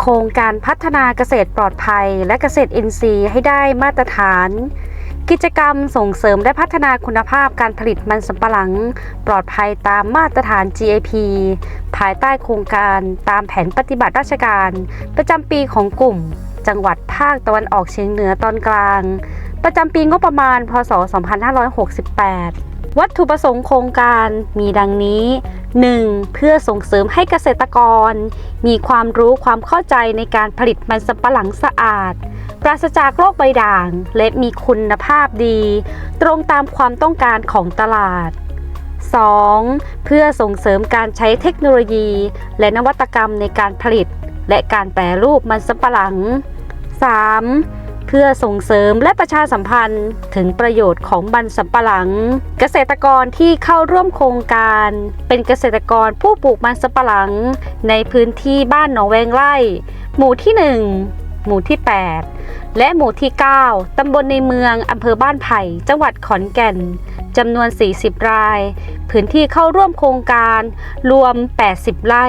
โครงการพัฒนาเกษตรปลอดภัย และเกษตรอินทรีย์ให้ได้มาตรฐาน กิจกรรมส่งเสริมและพัฒนาคุณภาพการผลิตมันสำปะหลัง ปลอดภัยตามมาตรฐาน GAP ภายใต้โครงการตามแผนปฏิบัติราชการ ประจำปีของกลุ่ม จังหวัดภาคตะวันออกเฉียงเหนือตอนกลาง ประจำปีงบประมาณ พศ 2568 วัตถุประสงค์โครงการมีดังนี้ 1. เพื่อส่งเสริมให้เกษตรกร มีความรู้ความเข้าใจในการผลิตมันสำปะหลังสะอาด ปราศจากโรคใบด่าง และมีคุณภาพดี ตรงตามความต้องการของตลาด 2. เพื่อส่งเสริมการใช้เทคโนโลยี และนวัตกรรมในการผลิต และการแปรรูปมันสำปะหลัง 3. เพื่อส่งเสริมและประชาสัมพันธ์ถึงประโยชน์ของมันสำปะหลัง เกษตรกรที่เข้าร่วมโครงการ เป็นเกษตรกรผู้ปลูกมันสำปะหลัง ในพื้นที่บ้านหนองแวงไร่ หมู่ที่ 1 หมู่ที่ 8 และหมู่ที่ 9 ตำบลในเมืองอำเภอบ้านไผ่ จังหวัดขอนแก่นจำนวน 40 ราย พื้นที่เข้าร่วมโครงการรวม 80 ไร่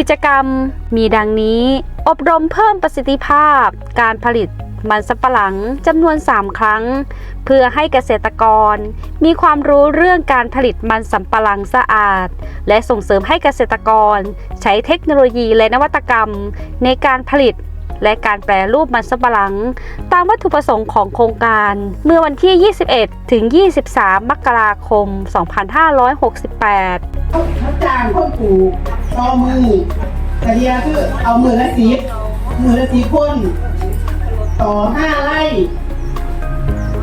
กิจกรรมมีดังนี้ อบรมเพิ่มประสิทธิภาพ การผลิตมันสำปะหลังจำนวน 3 ครั้ง เพื่อให้เกษตรกร มีความรู้เรื่องการผลิตมันสำปะหลังสะอาด และส่งเสริมให้เกษตรกร ใช้เทคโนโลยีและนวัตกรรม ในการผลิต และการแปรรูปมันสำปะหลัง ตามวัตถุประสงค์ของโครงการ เมื่อวันที่ 21 ถึง 23 มกราคม 2568เขาจ้างคนปลูกต่อมือแต่เดียคือเอามือละสิบมือละสิบคนต่อห้าไร่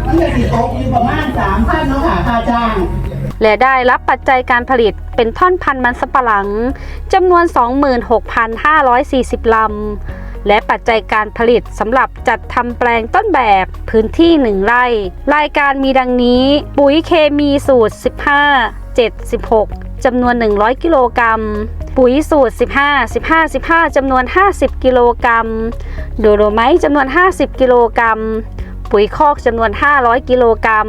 มันจะสิตกอยู่ประมาณสามพันเนาะค่ะค่าจ้าง และได้รับปัจจัยการผลิตเป็นท่อนพันธุ์มันสำปะหลังจำนวน 26,540 ลำ และปัจจัยการผลิตสำหรับจัดทำแปลงต้นแบบพื้นที่ 1 ไร่ รายการมีดังนี้ ปุ๋ยเคมีสูตร 15 76จำนวน 100 กิโลกรัมปุ๋ยสูตร 15 15 15จำนวน 50 กิโลกรัมโดโลไมต์จำนวน 50 กิโลกรัมปุ๋ยคอกจำนวน 500 กิโลกรัม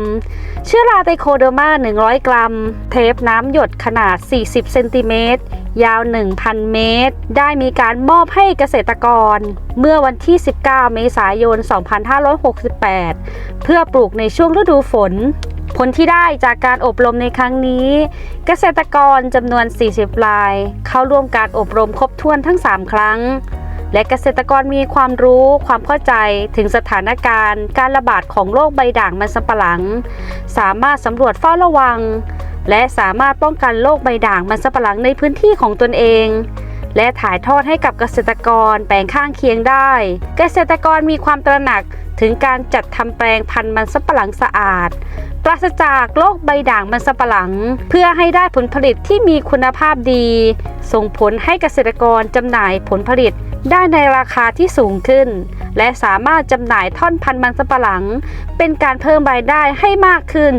เชื้อราไตโคเดอร์มา 100 กรัม เทปน้ำหยดขนาด 40 เซนติเมตร ยาว 1,000 เมตร ได้มีการมอบให้เกษตรกร เมื่อวันที่ 19 เมษายน 2568 เพื่อปลูกในช่วงฤดูฝน ผลที่ได้จากการอบรมในครั้งนี้ เกษตรกรจำนวน 40 ราย เข้าร่วมการอบรมครบถ้วนทั้ง 3 ครั้งและเกษตรกรมีความรู้ความเข้าใจถึงสถานการณ์ การระบาดของโรคใบด่างมันสำปะหลัง สามารถสำรวจเฝ้าระวัง และสามารถป้องกันโรคใบด่างมันสำปะหลังในพื้นที่ของตนเอง และถ่ายทอดให้กับเกษตรกรแปลงข้างเคียงได้ เกษตรกรมีความตระหนักถึงการจัดทำแปลงพันธุ์มันสำปะหลังสะอาด ปราศจากโรคใบด่างมันสำปะหลัง เพื่อให้ได้ผลผลิตที่มีคุณภาพดี ส่งผลให้เกษตรกรจำหน่ายผลผลิตได้ในราคาที่สูงขึ้น และสามารถจำหน่ายท่อนพันธุ์มันสำปะหลัง เป็นการเพิ่มรายได้ให้มากขึ้น